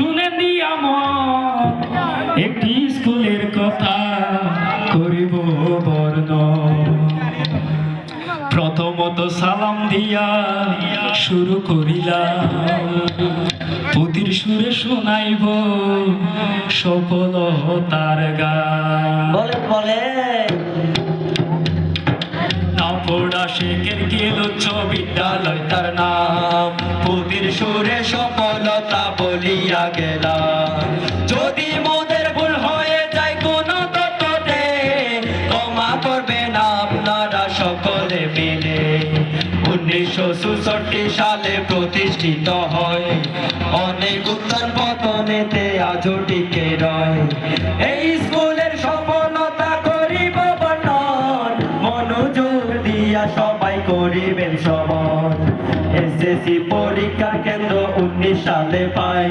শুনে দিয়া একটি স্কুলের কথা করিব বর্ণ। প্রথমত সালাম দিয়া শুরু করিলাম। পুতির সুরে শোনাইব সফলতার গান। বলে বলে নাপড়া শেখের গেল বিদ্যালয় তার নাম। পুতির সুরে সফলতা বলিয়া গেলাম। যদি মোদের ভুল হয়ে যায় কোনো তত্ত্বতে, ক্ষমা করবেন আপনারা সকলে মিলে। উনিশশো চৌষট্টি সালে প্রতিষ্ঠিত হয়। অনেক উত্থান পতনেতে আজও টিকে রয়। এই স্কুলের সফলতা করিব বর্ণন মনোযোগ দিয়া সবাই করিবেন সবন এসএসসি পরীক্ষা কেন্দ্র সালে পাই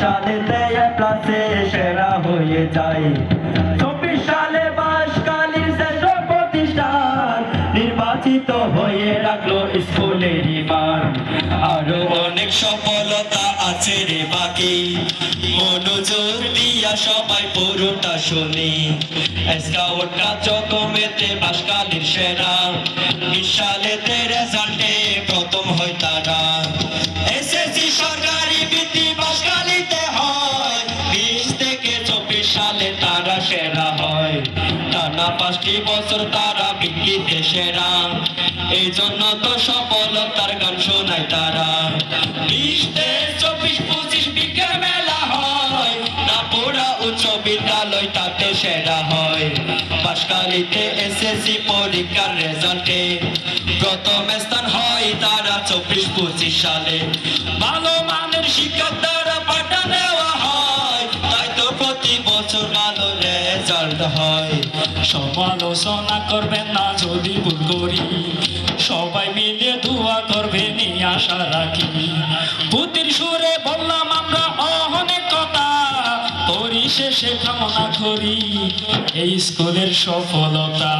সালে দেয় ক্লাসে সেরা হয়ে যায় চব্বিশ সালে প্রতিষ্ঠান নির্বাচিত হয়ে রাখল স্কুলের আরও অনেক সফলতা আছে রে বাকি। মনোযোগ দিয়া সবাই পুরোটা শুনি। স্কাউটটা চকমেতে সেরা। বিশালেতে পাঁচটি বছর তারা বিক্রিতে সেরা এই জন্য তো সফলতার গান শোনায় তারা। বিশ, তেইশ, চব্বিশ, পঁচিশ মেলা হয়। উচ্চ বিদ্যালয় তাতে সেরা হয়। এসএসসি পরীক্ষার রেজাল্টে প্রথম স্থান হয় তারা চব্বিশ, পঁচিশ সালে। ভালো মানের শিক্ষক হয়। সমালোচনা করবেন না যদি ভুল করি। সবাই মিলে দোয়া করবে এই আশা রাখি। পুতির সুরে বললাম, আমরা অনেক কথা, পরিশেষে কামনা করি। এই স্কুলের সফলতা।